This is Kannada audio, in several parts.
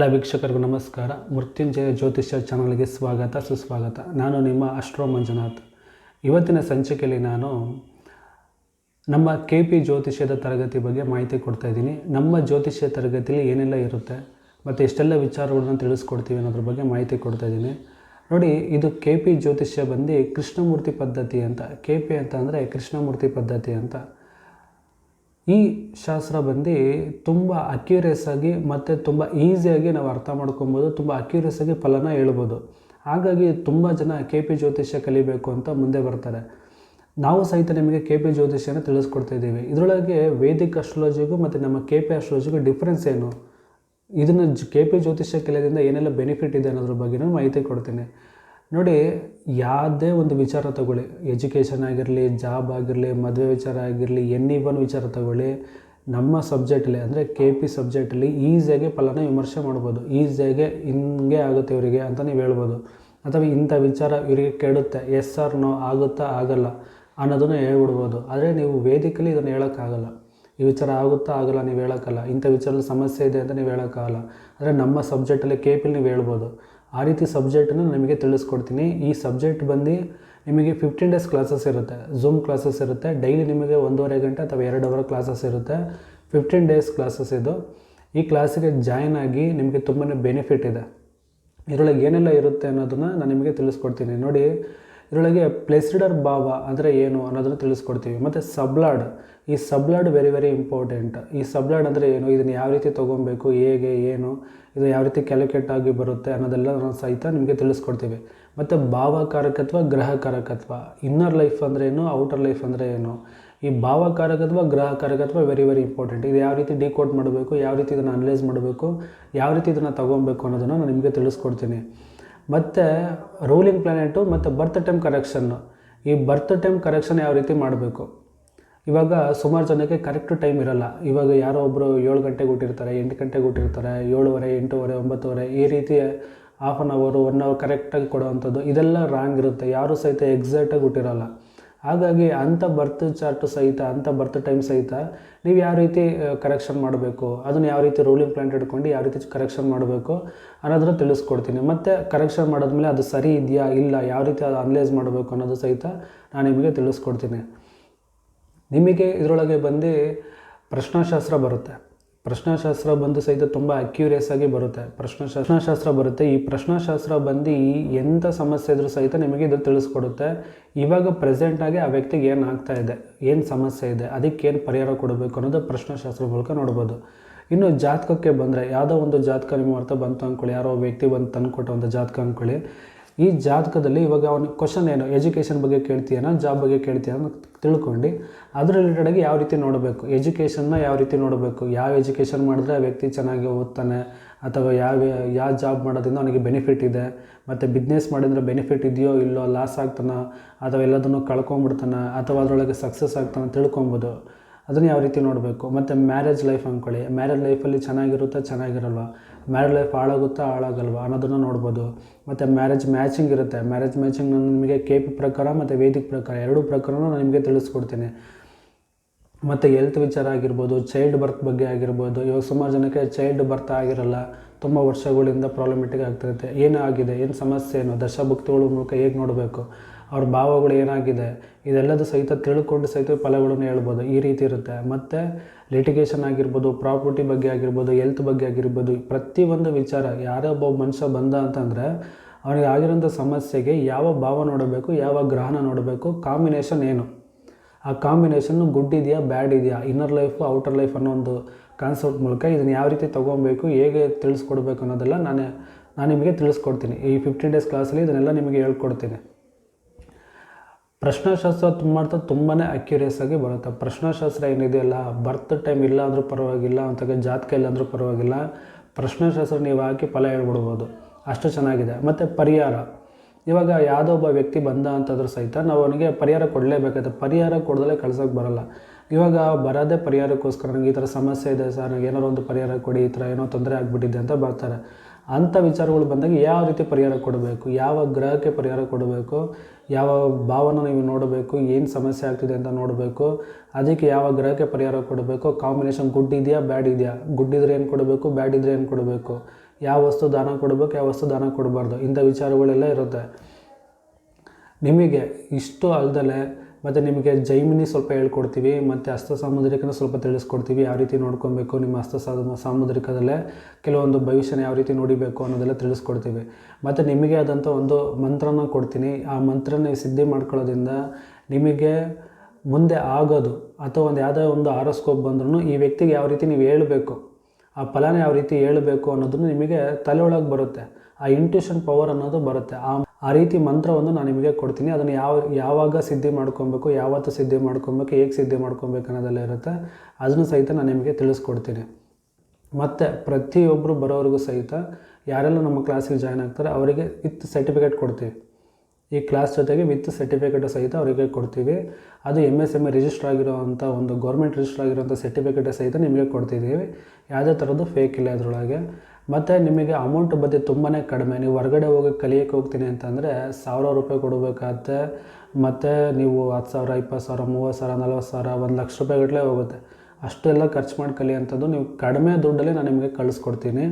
ಎಲ್ಲ ವೀಕ್ಷಕರಿಗೂ ನಮಸ್ಕಾರ. ಮೃತ್ಯುಂಜಯ ಜ್ಯೋತಿಷ್ಯ ಚಾನಲ್ಗೆ ಸ್ವಾಗತ, ಸುಸ್ವಾಗತ. ನಾನು ನಿಮ್ಮ ಅಷ್ಟ್ರೋ ಮಂಜುನಾಥ್. ಇವತ್ತಿನ ಸಂಚಿಕೆಯಲ್ಲಿ ನಾನು ನಮ್ಮ ಕೆ ಪಿ ಜ್ಯೋತಿಷ್ಯದ ತರಗತಿ ಬಗ್ಗೆ ಮಾಹಿತಿ ಕೊಡ್ತಾ ಇದ್ದೀನಿ. ನಮ್ಮ ಜ್ಯೋತಿಷ್ಯ ತರಗತಿಯಲ್ಲಿ ಏನೆಲ್ಲ ಇರುತ್ತೆ ಮತ್ತು ಎಷ್ಟೆಲ್ಲ ವಿಚಾರಗಳನ್ನ ತಿಳಿಸ್ಕೊಡ್ತೀವಿ ಅನ್ನೋದ್ರ ಬಗ್ಗೆ ಮಾಹಿತಿ ಕೊಡ್ತಾ ಇದ್ದೀನಿ. ನೋಡಿ, ಇದು ಕೆ ಪಿ ಜ್ಯೋತಿಷ್ಯ ಬಂದು ಕೃಷ್ಣಮೂರ್ತಿ ಪದ್ಧತಿ ಅಂತ. ಕೆ ಪಿ ಅಂತ ಅಂದರೆ ಕೃಷ್ಣಮೂರ್ತಿ ಪದ್ಧತಿ ಅಂತ. ಈ ಶಾಸ್ತ್ರ ಬಂದು ತುಂಬ ಅಕ್ಯುರೇಸ್ ಆಗಿ ಮತ್ತು ತುಂಬ ಈಸಿಯಾಗಿ ನಾವು ಅರ್ಥ ಮಾಡ್ಕೊಬೋದು, ತುಂಬ ಅಕ್ಯುರೇಸ್ ಆಗಿ ಫಲನ ಹೇಳ್ಬೋದು. ಹಾಗಾಗಿ ತುಂಬ ಜನ ಕೆ ಪಿ ಜ್ಯೋತಿಷ್ಯ ಕಲಿಬೇಕು ಅಂತ ಮುಂದೆ ಬರ್ತಾರೆ. ನಾವು ಸಹಿತ ನಿಮಗೆ ಕೆ ಪಿ ಜ್ಯೋತಿಷ್ಯನ ತಿಳಿಸ್ಕೊಡ್ತಾ ಇದ್ದೀವಿ. ಇದರೊಳಗೆ ವೇದಿಕ್ ಅಸ್ಟ್ರಾಲಜಿಗೂ ಮತ್ತು ನಮ್ಮ ಕೆ ಪಿ ಅಸ್ಟ್ರಾಲಜಿಗೂ ಡಿಫ್ರೆನ್ಸ್ ಏನು? ಇದನ್ನು ಕೆ ಪಿ ಜ್ಯೋತಿಷ್ಯ ಕಲಿಯೋದ್ರಿಂದ ಏನೆಲ್ಲ ಬೆನಿಫಿಟ್ ಇದೆ ಅನ್ನೋದ್ರ ಬಗ್ಗೆನೂ ಮಾಹಿತಿ ಕೊಡ್ತೀನಿ. ನೋಡಿ, ಯಾವುದೇ ಒಂದು ವಿಚಾರ ತಗೊಳ್ಳಿ. ಎಜುಕೇಷನ್ ಆಗಿರಲಿ ಜಾಬ್ ಆಗಿರಲಿ, ಮದುವೆ ವಿಚಾರ ಆಗಿರಲಿ ಎನ್ನಿ ಒನ್ ವಿಚಾರ ತಗೊಳ್ಳಿ. ನಮ್ಮ ಸಬ್ಜೆಕ್ಟಲ್ಲಿ ಅಂದರೆ ಕೆ ಪಿ ಸಬ್ಜೆಕ್ಟಲ್ಲಿ ಈಸಿಯಾಗಿ ಫಲನ ವಿಮರ್ಶೆ ಮಾಡ್ಬೋದು. ಈಸಿಯಾಗಿ ಹಿಂಗೆ ಆಗುತ್ತೆ ಇವರಿಗೆ ಅಂತ ನೀವು ಹೇಳ್ಬೋದು. ಅಥವಾ ಇಂಥ ವಿಚಾರ ಇವರಿಗೆ ಕೆಡುತ್ತೆ ಎಸ್ ಆರ್ ನೋ ಆಗುತ್ತಾ ಆಗಲ್ಲ ಅನ್ನೋದನ್ನು ಹೇಳ್ಬಿಡ್ಬೋದು. ಆದರೆ ನೀವು ವೇದಿಕೆಯಲ್ಲಿ ಇದನ್ನು ಹೇಳೋಕ್ಕಾಗಲ್ಲ. ಈ ವಿಚಾರ ಆಗುತ್ತಾ ಆಗಲ್ಲ, ನೀವು ಹೇಳೋಕ್ಕಲ್ಲ ಇಂಥ ವಿಚಾರದಲ್ಲಿ ಸಮಸ್ಯೆ ಇದೆ ಅಂತ ನೀವು ಹೇಳೋಕ್ಕಾಗಲ್ಲ. ಆದರೆ ನಮ್ಮ ಸಬ್ಜೆಕ್ಟಲ್ಲಿ ಕೆ ಪಿಲ್ ನೀವು ಹೇಳ್ಬೋದು. ಆ ರೀತಿ ಸಬ್ಜೆಕ್ಟನ್ನು ನಿಮಗೆ ತಿಳಿಸ್ಕೊಡ್ತೀನಿ. ಈ ಸಬ್ಜೆಕ್ಟ್ ಬಂದು ನಿಮಗೆ ಫಿಫ್ಟೀನ್ ಡೇಸ್ ಕ್ಲಾಸಸ್ ಇರುತ್ತೆ. ಝೂಮ್ ಕ್ಲಾಸಸ್ ಇರುತ್ತೆ. ಡೈಲಿ ನಿಮಗೆ ಒಂದೂವರೆ ಗಂಟೆ ಅಥವಾ ಎರಡು ಅವರ್ ಕ್ಲಾಸಸ್ ಇರುತ್ತೆ. ಫಿಫ್ಟೀನ್ ಡೇಸ್ ಕ್ಲಾಸಸ್ ಇದು. ಈ ಕ್ಲಾಸಿಗೆ ಜಾಯ್ನ್ ಆಗಿ ನಿಮಗೆ ತುಂಬಾ ಬೆನಿಫಿಟ್ ಇದೆ. ಇದರೊಳಗೆ ಏನೆಲ್ಲ ಇರುತ್ತೆ ಅನ್ನೋದನ್ನು ನಾನು ನಿಮಗೆ ತಿಳಿಸ್ಕೊಡ್ತೀನಿ. ನೋಡಿ ಇದರೊಳಗೆ ಪ್ಲೇಸಿಡರ್ ಭಾವ ಅಂದರೆ ಏನು ಅನ್ನೋದನ್ನು ತಿಳಿಸ್ಕೊಡ್ತೀವಿ. ಮತ್ತು ಸಬ್ಲಾಡ್ ಈ ಸಬ್ಲಾಡ್ ವೆರಿ ವೆರಿ ಇಂಪಾರ್ಟೆಂಟ್ ಈ ಸಬ್ಲಾಡ್ ಅಂದರೆ ಏನು? ಇದನ್ನು ಯಾವ ರೀತಿ ತೊಗೊಬೇಕು? ಹೇಗೆ? ಏನು? ಇದು ಯಾವ ರೀತಿ ಕ್ಯಾಲ್ಕುಲೇಟ್ ಆಗಿ ಬರುತ್ತೆ ಅನ್ನೋದೆಲ್ಲ ನಾವು ಸಹಿತ ನಿಮಗೆ ತಿಳಿಸ್ಕೊಡ್ತೀವಿ. ಮತ್ತು ಭಾವಕಾರಕತ್ವ, ಗ್ರಹಕಾರಕತ್ವ. ಇನ್ನರ್ ಲೈಫ್ ಅಂದರೆ ಏನು? ಔಟರ್ ಲೈಫ್ ಅಂದರೆ ಏನು? ಈ ಭಾವಕಾರಕತ್ವ, ಗ್ರಹಕಾರಕತ್ವ ವೆರಿ ವೆರಿ ಇಂಪಾರ್ಟೆಂಟ್ ಇದು ಯಾವ ರೀತಿ ಡಿಕೋಡ್ ಮಾಡಬೇಕು? ಯಾವ ರೀತಿ ಇದನ್ನು ಅನಲೈಸ್ ಮಾಡಬೇಕು? ಯಾವ ರೀತಿ ಇದನ್ನು ತೊಗೊಬೇಕು ಅನ್ನೋದನ್ನು ನಾನು ನಿಮಗೆ ತಿಳಿಸ್ಕೊಡ್ತೀನಿ. ಮತ್ತು ರೂಲಿಂಗ್ ಪ್ಲಾನೆಟು ಮತ್ತು ಬರ್ತ್ ಟೈಮ್ ಕರೆಕ್ಷನ್ನು ಈ ಬರ್ತ್ ಟೈಮ್ ಕರೆಕ್ಷನ್ ಯಾವ ರೀತಿ ಮಾಡಬೇಕು? ಇವಾಗ ಸುಮಾರು ಜನಕ್ಕೆ ಕರೆಕ್ಟ್ ಟೈಮ್ ಇರಲ್ಲ. ಇವಾಗ ಯಾರೋ ಒಬ್ಬರು ಏಳು ಗಂಟೆಗೆ ಹುಟ್ಟಿರ್ತಾರೆ, ಎಂಟು ಗಂಟೆಗೆ ಹುಟ್ಟಿರ್ತಾರೆ, ಏಳುವರೆ, ಎಂಟೂವರೆ, ಒಂಬತ್ತುವರೆ, ಈ ರೀತಿ ಹಾಫ್ ಆನ್ ಅವರು ಒನ್ ಅವರ್ ಕರೆಕ್ಟಾಗಿ ಕೊಡುವಂಥದ್ದು ಇದೆಲ್ಲ ರಾಂಗ್ ಇರುತ್ತೆ. ಯಾರೂ ಸಹಿತ ಎಕ್ಸಾಕ್ಟಾಗಿ ಹುಟ್ಟಿರಲ್ಲ. ಹಾಗಾಗಿ ಅಂಥ ಬರ್ತ್ ಚಾರ್ಟ್ ಸಹಿತ, ಅಂಥ ಬರ್ತ್ ಟೈಮ್ ಸಹಿತ ನೀವು ಯಾವ ರೀತಿ ಕರೆಕ್ಷನ್ ಮಾಡಬೇಕು, ಅದನ್ನು ಯಾವ ರೀತಿ ರೂಲಿಂಗ್ ಪ್ಲಾಂಟ್ ಇಟ್ಕೊಂಡು ಯಾವ ರೀತಿ ಕರೆಕ್ಷನ್ ಮಾಡಬೇಕು ಅನ್ನೋದನ್ನು ತಿಳಿಸ್ಕೊಡ್ತೀನಿ. ಮತ್ತು ಕರೆಕ್ಷನ್ ಮಾಡಿದ್ಮೇಲೆ ಅದು ಸರಿ ಇದೆಯಾ, ಇಲ್ಲ, ಯಾವ ರೀತಿ ಅದು ಅನಲೈಸ್ ಮಾಡಬೇಕು ಅನ್ನೋದು ಸಹಿತ ನಾನು ನಿಮಗೆ ತಿಳಿಸ್ಕೊಡ್ತೀನಿ. ನಿಮಗೆ ಇದರೊಳಗೆ ಬಂದು ಪ್ರಶ್ನಾಶಾಸ್ತ್ರ ಬರುತ್ತೆ. ಪ್ರಶ್ನಾಶಾಸ್ತ್ರ ಬಂದು ಸಹಿತ ತುಂಬ ಅಕ್ಯೂರಿಯಸ್ ಆಗಿ ಬರುತ್ತೆ. ಪ್ರಶ್ನಾಶಾಸ್ತ್ರ ಪ್ರಶ್ನಾಶಾಸ್ತ್ರ ಬರುತ್ತೆ. ಈ ಪ್ರಶ್ನಾಶಾಸ್ತ್ರ ಬಂದು ಎಂಥ ಸಮಸ್ಯೆ ಇದ್ರೂ ಸಹಿತ ನಿಮಗೆ ಇದು ತಿಳಿಸ್ಕೊಡುತ್ತೆ. ಇವಾಗ ಪ್ರೆಸೆಂಟಾಗಿ ಆ ವ್ಯಕ್ತಿಗೆ ಏನು ಆಗ್ತಾ ಇದೆ? ಏನು ಸಮಸ್ಯೆ ಇದೆ? ಅದಕ್ಕೆ ಏನು ಪರಿಹಾರ ಕೊಡಬೇಕು ಅನ್ನೋದು ಪ್ರಶ್ನಾಶಾಸ್ತ್ರ ಮೂಲಕ ನೋಡ್ಬೋದು. ಇನ್ನು ಜಾತಕಕ್ಕೆ ಬಂದರೆ, ಯಾವುದೋ ಒಂದು ಜಾತಕ ನಿಮ್ಮ ಅರ್ಥ ಬಂತು ಅಂದ್ಕೊಳ್ಳಿ. ಯಾರೋ ವ್ಯಕ್ತಿ ಬಂದು ತಂದು ಕೊಟ್ಟ ಒಂದು ಜಾತಕ ಅಂದ್ಕೊಳ್ಳಿ. ಈ ಜಾತಕದಲ್ಲಿ ಇವಾಗ ಅವನ ಕ್ವಶನ್ ಏನು? ಎಜುಕೇಷನ್ ಬಗ್ಗೆ ಕೇಳ್ತೀಯನ? ಜಾಬ್ ಬಗ್ಗೆ ಕೇಳ್ತೀಯ ತಿಳ್ಕೊಂಡು ಅದ್ರ ರಿಲೇಟೆಡಾಗಿ ಯಾವ ರೀತಿ ನೋಡಬೇಕು? ಎಜುಕೇಷನ್ನ ಯಾವ ರೀತಿ ನೋಡಬೇಕು? ಯಾವ ಎಜುಕೇಷನ್ ಮಾಡಿದ್ರೆ ಆ ವ್ಯಕ್ತಿ ಚೆನ್ನಾಗಿ ಓದ್ತಾನೆ? ಅಥವಾ ಯಾವ ಯಾವ ಜಾಬ್ ಮಾಡೋದ್ರಿಂದ ಅವನಿಗೆ ಬೆನಿಫಿಟ್ ಇದೆ? ಮತ್ತು ಬಿಸ್ನೆಸ್ ಮಾಡಿದ್ರೆ ಬೆನಿಫಿಟ್ ಇದೆಯೋ ಇಲ್ಲೋ ಲಾಸ್ ಆಗ್ತಾನ, ಅಥವಾ ಎಲ್ಲದನ್ನು ಕಳ್ಕೊಂಬಿಡ್ತಾನ ಅಥವಾ ಅದರೊಳಗೆ ಸಕ್ಸಸ್ ಆಗ್ತಾನೆ ತಿಳ್ಕೊಬೋದು. ಅದನ್ನು ಯಾವ ರೀತಿ ನೋಡಬೇಕು? ಮತ್ತು ಮ್ಯಾರೇಜ್ ಲೈಫ್ ಅಂದ್ಕೊಳ್ಳಿ. ಮ್ಯಾರೇಜ್ ಲೈಫಲ್ಲಿ ಚೆನ್ನಾಗಿರುತ್ತಾ ಚೆನ್ನಾಗಿರಲ್ವ ಮ್ಯಾರೇಜ್ ಲೈಫ್ ಹಾಳಾಗುತ್ತಾ, ಹಾಳಾಗಲ್ವ ಅನ್ನೋದನ್ನು ನೋಡ್ಬೋದು. ಮತ್ತು ಮ್ಯಾರೇಜ್ ಮ್ಯಾಚಿಂಗ್ ಇರುತ್ತೆ. ಮ್ಯಾರೇಜ್ ಮ್ಯಾಚಿಂಗ್ ನಾನು ನಿಮಗೆ ಕೆ ಪಿ ಪ್ರಕಾರ ಮತ್ತು ವೇದಿಕ್ ಪ್ರಕಾರ ಎರಡೂ ಪ್ರಕಾರನೂ ನಾನು ನಿಮಗೆ ತಿಳಿಸ್ಕೊಡ್ತೀನಿ. ಮತ್ತು ಹೆಲ್ತ್ ವಿಚಾರ ಆಗಿರ್ಬೋದು ಚೈಲ್ಡ್ ಬರ್ತ್ ಬಗ್ಗೆ ಆಗಿರ್ಬೋದು. ಇವಾಗ ಸುಮಾರು ಜನಕ್ಕೆ ಚೈಲ್ಡ್ ಬರ್ತ್ ಆಗಿರಲ್ಲ. ತುಂಬ ವರ್ಷಗಳಿಂದ ಪ್ರಾಬ್ಲಮೆಟಿಕ್ ಆಗ್ತಿರುತ್ತೆ ಏನು ಆಗಿದೆ? ಏನು ಸಮಸ್ಯೆ ಏನು ದಶಭುಕ್ತಿಗಳ ಮೂಲಕ ಹೇಗೆ ನೋಡಬೇಕು? ಅವ್ರ ಭಾವಗಳು ಏನಾಗಿದೆ, ಇದೆಲ್ಲದೂ ಸಹಿತ ತಿಳ್ಕೊಂಡು ಸಹಿತ ಫಲಗಳನ್ನು ಹೇಳ್ಬೋದು. ಈ ರೀತಿ ಇರುತ್ತೆ. ಮತ್ತು ಲಿಟಿಗೇಷನ್ ಆಗಿರ್ಬೋದು ಪ್ರಾಪರ್ಟಿ ಬಗ್ಗೆ ಆಗಿರ್ಬೋದು ಎಲ್ತ್ ಬಗ್ಗೆ ಆಗಿರ್ಬೋದು ಪ್ರತಿಯೊಂದು ವಿಚಾರ, ಯಾರೇ ಒಬ್ಬ ಮನುಷ್ಯ ಬಂದ ಅಂತಂದರೆ, ಅವನಿಗೆ ಆಗಿರೋಂಥ ಸಮಸ್ಯೆಗೆ ಯಾವ ಭಾವ ನೋಡಬೇಕು, ಯಾವ ಗ್ರಹಣ ನೋಡಬೇಕು ಕಾಂಬಿನೇಷನ್ ಏನು? ಆ ಕಾಂಬಿನೇಷನ್ನು ಗುಡ್ ಇದೆಯಾ ಬ್ಯಾಡ್ ಇದೆಯಾ? ಇನ್ನರ್ ಲೈಫು ಔಟರ್ ಲೈಫ್ ಅನ್ನೋ ಒಂದು ಕಾನ್ಸೆಪ್ಟ್ ಮೂಲಕ ಇದನ್ನು ಯಾವ ರೀತಿ ತೊಗೊಬೇಕು, ಹೇಗೆ ತಿಳಿಸ್ಕೊಡ್ಬೇಕು ಅನ್ನೋದೆಲ್ಲ ನಾನು ನಾನು ನಿಮಗೆ ತಿಳಿಸ್ಕೊಡ್ತೀನಿ. ಈ ಫಿಫ್ಟೀನ್ ಡೇಸ್ ಕ್ಲಾಸಲ್ಲಿ ಇದನ್ನೆಲ್ಲ ನಿಮಗೆ ಹೇಳ್ಕೊಡ್ತೀನಿ. ಪ್ರಶ್ನಾಶಾಸ್ತ್ರ ತುಂಬ ತುಂಬಾ ಅಕ್ಯೂರಿಯಸ್ ಆಗಿ ಬರುತ್ತೆ. ಪ್ರಶ್ನಾಶಾಸ್ತ್ರ ಏನಿದೆಯಲ್ಲ ಬರ್ತ್ ಟೈಮ್ ಇಲ್ಲ ಪರವಾಗಿಲ್ಲ ಅಂತ ಜಾತಕ ಇಲ್ಲ ಅಂದರೂ ಪರವಾಗಿಲ್ಲ. ಪ್ರಶ್ನಾಶಾಸ್ತ್ರ ನೀವು ಹಾಕಿ ಫಲ ಹೇಳ್ಬಿಡ್ಬೋದು. ಅಷ್ಟು ಚೆನ್ನಾಗಿದೆ. ಮತ್ತು ಪರಿಹಾರ. ಇವಾಗ ಯಾವುದೋ ಒಬ್ಬ ವ್ಯಕ್ತಿ ಬಂದ ಅಂತಂದ್ರೂ ಸಹಿತ ನಾವು ಅವನಿಗೆ ಪರಿಹಾರ ಕೊಡಲೇಬೇಕಾಗುತ್ತೆ. ಪರಿಹಾರ ಕೊಡದಲ್ಲೇ ಕಳ್ಸೋಕ್ಕೆ ಬರೋಲ್ಲ. ಇವಾಗ ಬರೋದೇ ಪರಿಹಾರಕ್ಕೋಸ್ಕರ ನನಗೆ ಈ ಥರ ಸಮಸ್ಯೆ ಇದೆ ಸರ್ ನನಗೆ ಏನಾರು ಒಂದು ಪರಿಹಾರ ಕೊಡಿ, ಈ ಥರ ಏನೋ ತೊಂದರೆ ಆಗಿಬಿಟ್ಟಿದೆ ಅಂತ ಬರ್ತಾರೆ. ಅಂಥ ವಿಚಾರಗಳು ಬಂದಾಗ ಯಾವ ರೀತಿ ಪರಿಹಾರ ಕೊಡಬೇಕು, ಯಾವ ಗ್ರಹಕ್ಕೆ ಪರಿಹಾರ ಕೊಡಬೇಕು, ಯಾವ ಭಾವನ ನೀವು ನೋಡಬೇಕು, ಏನು ಸಮಸ್ಯೆ ಆಗ್ತಿದೆ ಅಂತ ನೋಡಬೇಕು, ಅದಕ್ಕೆ ಯಾವ ಗ್ರಹಕ್ಕೆ ಪರಿಹಾರ ಕೊಡಬೇಕು ಕಾಂಬಿನೇಷನ್ ಗುಡ್ ಇದೆಯಾ ಬ್ಯಾಡ್ ಇದೆಯಾ? ಗುಡ್ ಇದ್ರೆ ಏನು ಕೊಡಬೇಕು ಬ್ಯಾಡ್ ಇದ್ರೆ ಏನು ಕೊಡಬೇಕು? ಯಾವ ವಸ್ತು ದಾನ ಕೊಡಬೇಕು, ಯಾವ ವಸ್ತು ದಾನ ಕೊಡಬಾರ್ದು? ಇಂಥ ವಿಚಾರಗಳೆಲ್ಲ ಇರುತ್ತೆ. ನಿಮಗೆ ಇಷ್ಟು ಅಲ್ದಲೆ ಮತ್ತು ನಿಮಗೆ ಜೈಮಿನಿ ಸ್ವಲ್ಪ ಹೇಳ್ಕೊಡ್ತೀವಿ, ಮತ್ತು ಹಸ್ತ ಸಾಮುದ್ರಿಕನ ಸ್ವಲ್ಪ ತಿಳಿಸ್ಕೊಡ್ತೀವಿ, ಯಾವ ರೀತಿ ನೋಡ್ಕೊಬೇಕು, ನಿಮ್ಮ ಹಸ್ತ ಸಾಮುದ್ರಿಕದಲ್ಲೇ ಕೆಲವೊಂದು ಭವಿಷ್ಯನ ಯಾವ ರೀತಿ ನೋಡಿಬೇಕು ಅನ್ನೋದೆಲ್ಲ ತಿಳಿಸ್ಕೊಡ್ತೀವಿ. ಮತ್ತು ನಿಮಗೆ ಆದಂಥ ಒಂದು ಮಂತ್ರನ ಕೊಡ್ತೀನಿ. ಆ ಮಂತ್ರನ ಸಿದ್ಧಿ ಮಾಡ್ಕೊಳ್ಳೋದ್ರಿಂದ ನಿಮಗೆ ಮುಂದೆ ಆಗೋದು ಅಥವಾ ಒಂದು ಯಾವುದೇ ಒಂದು ಆರೋಸ್ಕೋಪ್ ಬಂದ್ರೂ ಈ ವ್ಯಕ್ತಿಗೆ ಯಾವ ರೀತಿ ನೀವು ಹೇಳಬೇಕು, ಆ ಫಲನ ಯಾವ ರೀತಿ ಹೇಳಬೇಕು ಅನ್ನೋದನ್ನು ನಿಮಗೆ ತಲೆ ಒಳಗೆ ಬರುತ್ತೆ. ಆ ಇಂಟ್ಯೂಷನ್ ಪವರ್ ಅನ್ನೋದು ಬರುತ್ತೆ. ಆ ಆ ರೀತಿ ಮಂತ್ರವನ್ನು ನಾನು ನಿಮಗೆ ಕೊಡ್ತೀನಿ. ಅದನ್ನು ಯಾವ, ಯಾವಾಗ ಸಿದ್ಧಿ ಮಾಡ್ಕೊಬೇಕು, ಯಾವತ್ತು ಸಿದ್ಧಿ ಮಾಡ್ಕೊಬೇಕು, ಹೇಗೆ ಸಿದ್ಧಿ ಮಾಡ್ಕೊಬೇಕು ಅನ್ನೋದೆಲ್ಲ ಇರುತ್ತೆ. ಅದನ್ನು ಸಹಿತ ನಾನು ನಿಮಗೆ ತಿಳಿಸ್ಕೊಡ್ತೀನಿ. ಮತ್ತು ಪ್ರತಿಯೊಬ್ಬರು ಬರೋರಿಗೂ ಸಹಿತ ಯಾರೆಲ್ಲ ನಮ್ಮ ಕ್ಲಾಸಿಗೆ ಜಾಯ್ನ್ ಆಗ್ತಾರೆ, ಅವರಿಗೆ ವಿತ್ ಸರ್ಟಿಫಿಕೇಟ್ ಕೊಡ್ತೀವಿ. ಈ ಕ್ಲಾಸ್ ಜೊತೆಗೆ ವಿತ್ ಸರ್ಟಿಫಿಕೇಟ್ ಸಹಿತ ಅವರಿಗೆ ಕೊಡ್ತೀವಿ. ಅದು M S M A register ಆಗಿರೋವಂಥ ಒಂದು ಗೌರ್ಮೆಂಟ್ ರಿಜಿಸ್ಟರ್ ಆಗಿರೋಂಥ ಸರ್ಟಿಫಿಕೇಟ್ ಸಹಿತ ನಿಮಗೆ ಕೊಡ್ತಿದ್ದೀವಿ. ಯಾವುದೇ ಥರದ್ದು ಫೇಕ್ ಇಲ್ಲ ಅದರೊಳಗೆ. ಮತ್ತು ನಿಮಗೆ ಅಮೌಂಟ್ ಬಗ್ಗೆ ತುಂಬಾ ಕಡಿಮೆ. ನೀವು ಹೊರಗಡೆ ಹೋಗಿ ಕಲಿಯೋಕ್ಕೆ ಹೋಗ್ತೀನಿ ಅಂತಂದರೆ ಸಾವಿರ ರೂಪಾಯಿ ಕೊಡಬೇಕಾಗತ್ತೆ. ಮತ್ತು ನೀವು ಹತ್ತು ಸಾವಿರ, ಇಪ್ಪತ್ತು ಸಾವಿರ, ಮೂವತ್ತು ಸಾವಿರ, ನಲ್ವತ್ತು ಸಾವಿರ, ಒಂದು ಲಕ್ಷ ರೂಪಾಯಿಗಟ್ಟಲೆ ಹೋಗುತ್ತೆ. ಅಷ್ಟೆಲ್ಲ ಖರ್ಚು ಮಾಡಿ ಕಲಿಯೋಂಥದ್ದು ನೀವು ಕಡಿಮೆ ದುಡ್ಡಲ್ಲಿ ನಾನು ನಿಮಗೆ ಕಳಿಸ್ಕೊಡ್ತೀನಿ.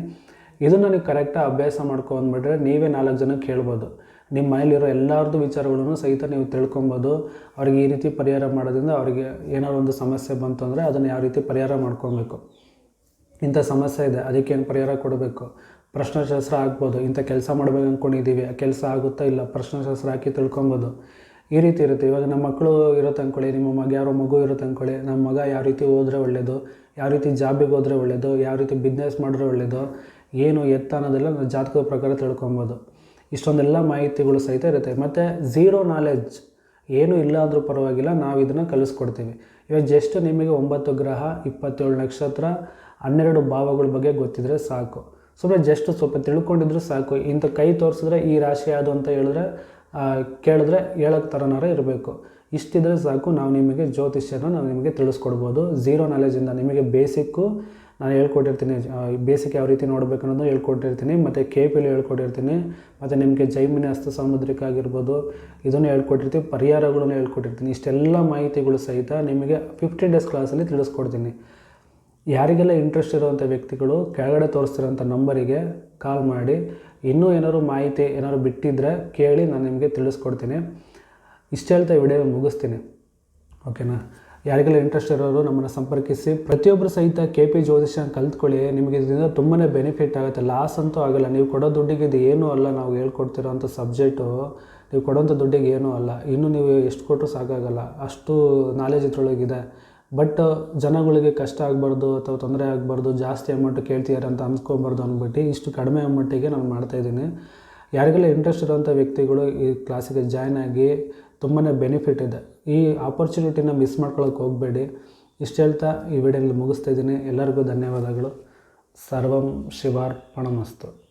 ಇದನ್ನು ನೀವು ಕರೆಕ್ಟಾಗಿ ಅಭ್ಯಾಸ ಮಾಡ್ಕೊಂಡ್ಬಿಟ್ರೆ ನೀವೇ ನಾಲ್ಕು ಜನಕ್ಕೆ ಕೇಳ್ಬೋದು ನಿಮ್ಮ ಮನೇಲಿರೋ ಎಲ್ಲರದ್ದು ವಿಚಾರಗಳನ್ನು ಸಹಿತ ನೀವು ತಿಳ್ಕೊಬೋದು. ಅವ್ರಿಗೆ ಈ ರೀತಿ ಪರಿಹಾರ ಮಾಡೋದ್ರಿಂದ ಅವರಿಗೆ ಏನಾದ್ರು ಒಂದು ಸಮಸ್ಯೆ ಬಂತು ಅಂದರೆ ಅದನ್ನು ಯಾವ ರೀತಿ ಪರಿಹಾರ ಮಾಡ್ಕೊಬೇಕು. ಇಂಥ ಸಮಸ್ಯೆ ಇದೆ ಅದಕ್ಕೆ ಏನು ಪರಿಹಾರ ಕೊಡಬೇಕು? ಪ್ರಶ್ನಶಾಸ್ತ್ರ ಆಗ್ಬೋದು, ಇಂಥ ಕೆಲಸ ಮಾಡ್ಬೇಕು ಅಂದ್ಕೊಂಡಿದ್ದೀವಿ ಆ ಕೆಲಸ ಆಗುತ್ತಾ ಇಲ್ಲ ಪ್ರಶ್ನಶಾಸ್ತ್ರ ಹಾಕಿ ತಿಳ್ಕೊಬೋದು. ಈ ರೀತಿ ಇರುತ್ತೆ. ಇವಾಗ ನಮ್ಮ ಮಕ್ಕಳು ಇರುತ್ತೆ ಅಂದ್ಕೊಳ್ಳಿ ನಿಮ್ಮ ಮಗ ಯಾರೋ ಮಗು ಇರುತ್ತೆ ಅಂದ್ಕೊಳ್ಳಿ ನಮ್ಮ ಮಗ ಯಾವ ರೀತಿ ಹೋದರೆ ಒಳ್ಳೆಯದು ಯಾವ ರೀತಿ ಜಾಬಿಗೆ ಹೋದರೆ ಒಳ್ಳೆಯದು ಯಾವ ರೀತಿ ಬಿಸ್ನೆಸ್ ಮಾಡಿದ್ರೆ ಒಳ್ಳೆಯದು ಏನು ಎತ್ತ ಅನ್ನೋದೆಲ್ಲ ನಾವು ಜಾತಕದ ಪ್ರಕಾರ ತಿಳ್ಕೊಬೋದು. ಇಷ್ಟೊಂದೆಲ್ಲ ಮಾಹಿತಿಗಳು ಸಹಿತ ಇರುತ್ತೆ. ಮತ್ತು ಝೀರೋ ನಾಲೆಡ್ಜ್ ಏನೂ ಇಲ್ಲ ಅಂದರೂ ಪರವಾಗಿಲ್ಲ ನಾವು ಇದನ್ನು ಕಲಿಸ್ಕೊಡ್ತೀವಿ. ಇವಾಗ ಜಸ್ಟ್ ನಿಮಗೆ ಒಂಬತ್ತು ಗ್ರಹ, ಇಪ್ಪತ್ತೇಳು ನಕ್ಷತ್ರ ಹನ್ನೆರಡು ಭಾವಗಳ ಬಗ್ಗೆ ಗೊತ್ತಿದ್ರೆ ಸಾಕು. ಸುಮ್ಮನೆ ಜಸ್ಟ್ ಸ್ವಲ್ಪ ತಿಳ್ಕೊಂಡಿದ್ರು ಸಾಕು. ಇಂಥ ಕೈ ತೋರಿಸಿದ್ರೆ ಈ ರಾಶಿ ಯಾವುದು ಅಂತ ಹೇಳಿದ್ರೆ ಕೇಳಿದ್ರೆ ಹೇಳೋಕ್ಕೆ ಥರನಾರ ಇರಬೇಕು. ಇಷ್ಟಿದ್ರೆ ಸಾಕು. ನಾವು ನಿಮಗೆ ಜ್ಯೋತಿಷ್ಯನ ನಾವು ನಿಮಗೆ ತಿಳಿಸ್ಕೊಡ್ಬೋದು. ಝೀರೋ ನಾಲೆಜಿಂದ ನಿಮಗೆ ಬೇಸಿಕ್ಕು ನಾನು ಹೇಳ್ಕೊಟ್ಟಿರ್ತೀನಿ ಬೇಸಿಕ್ ಯಾವ ರೀತಿ ನೋಡಬೇಕು ಅನ್ನೋದು ಹೇಳ್ಕೊಟ್ಟಿರ್ತೀನಿ. ಮತ್ತು ಕೆ ಪಿಲಿ ಹೇಳ್ಕೊಟ್ಟಿರ್ತೀನಿ. ಮತ್ತು ನಿಮಗೆ ಜೈಮಿನಿ ಅಸ್ತ ಸಾಮುದ್ರಿಕ ಆಗಿರ್ಬೋದು, ಇದನ್ನು ಹೇಳ್ಕೊಟ್ಟಿರ್ತೀನಿ ಪರಿಹಾರಗಳನ್ನು ಹೇಳ್ಕೊಟ್ಟಿರ್ತೀನಿ. ಇಷ್ಟೆಲ್ಲ ಮಾಹಿತಿಗಳು ಸಹಿತ ನಿಮಗೆ ಫಿಫ್ಟೀನ್ ಡೇಸ್ ಕ್ಲಾಸಲ್ಲಿ ತಿಳಿಸ್ಕೊಡ್ತೀನಿ. ಯಾರಿಗೆಲ್ಲ ಇಂಟ್ರೆಸ್ಟ್ ಇರುವಂಥ ವ್ಯಕ್ತಿಗಳು ಕೆಳಗಡೆ ತೋರಿಸ್ತಿರೋಂಥ ನಂಬರಿಗೆ ಕಾಲ್ ಮಾಡಿ, ಇನ್ನೂ ಏನಾದ್ರು ಮಾಹಿತಿ ಏನಾದ್ರು ಬಿಟ್ಟಿದ್ದರೆ ಕೇಳಿ ನಾನು ನಿಮಗೆ ತಿಳಿಸ್ಕೊಡ್ತೀನಿ. ಇಷ್ಟು ಹೇಳ್ತಾ ವಿಡಿಯೋ ಮುಗಿಸ್ತೀನಿ. ಓಕೆನಾ ಯಾರಿಗೆಲ್ಲ ಇಂಟ್ರೆಸ್ಟ್ ಇರೋರು ನಮ್ಮನ್ನು ಸಂಪರ್ಕಿಸಿ ಪ್ರತಿಯೊಬ್ಬರು ಸಹಿತ ಕೆ ಪಿ ಜ್ಯೋತಿಷನ್ ಕಲ್ತ್ಕೊಳ್ಳಿ. ನಿಮಗೆ ಇದರಿಂದ ತುಂಬಾ ಬೆನಿಫಿಟ್ ಆಗುತ್ತೆ. ಲಾಸ್ ಅಂತೂ ಆಗಲ್ಲ. ನೀವು ಕೊಡೋ ದುಡ್ಡಿಗೆ ಇದು ಏನೂ ಅಲ್ಲ ನಾವು ಹೇಳ್ಕೊಡ್ತಿರೋಂಥ ಸಬ್ಜೆಕ್ಟು ನೀವು ಕೊಡೋಂಥ ದುಡ್ಡಿಗೆ ಏನೂ ಅಲ್ಲ. ಇನ್ನೂ ನೀವು ಎಷ್ಟು ಕೊಟ್ಟರು ಸಾಕಾಗಲ್ಲ. ಅಷ್ಟು ನಾಲೆಜ್ ಇದ್ರೊಳಗಿದೆ. ಬಟ್ ಜನಗಳಿಗೆ ಕಷ್ಟ ಆಗಬಾರ್ದು ಅಥವಾ ತೊಂದರೆ ಆಗಬಾರ್ದು, ಜಾಸ್ತಿ ಅಮೌಂಟ್ ಕೇಳ್ತಿದ್ದಾರೆ ಅಂತ ಅನ್ಸ್ಕೊಬಾರ್ದು ಅಂದ್ಬಿಟ್ಟು ಇಷ್ಟು ಕಡಿಮೆ ಅಮೌಂಟಿಗೆ ನಾನು ಮಾಡ್ತಾಯಿದ್ದೀನಿ. ಯಾರಿಗೆಲ್ಲ ಇಂಟ್ರೆಸ್ಟ್ ಇರೋಂಥ ವ್ಯಕ್ತಿಗಳು ಈ ಕ್ಲಾಸಿಗೆ ಜಾಯ್ನ್ ಆಗಿ ತುಂಬಾ ಬೆನಿಫಿಟ್ ಇದೆ. ಈ ಆಪರ್ಚುನಿಟಿನ ಮಿಸ್ ಮಾಡ್ಕೊಳ್ಳೋಕೆ ಹೋಗಬೇಡಿ. ಇಷ್ಟು ಹೇಳ್ತಾ ಈ ವಿಡಿಯೋಲಿ ಮುಗಿಸ್ತಾ ಇದ್ದೀನಿ ಎಲ್ಲರಿಗೂ ಧನ್ಯವಾದಗಳು. ಸರ್ವಂ ಶಿವಾರ್ಪಣಮಸ್ತು.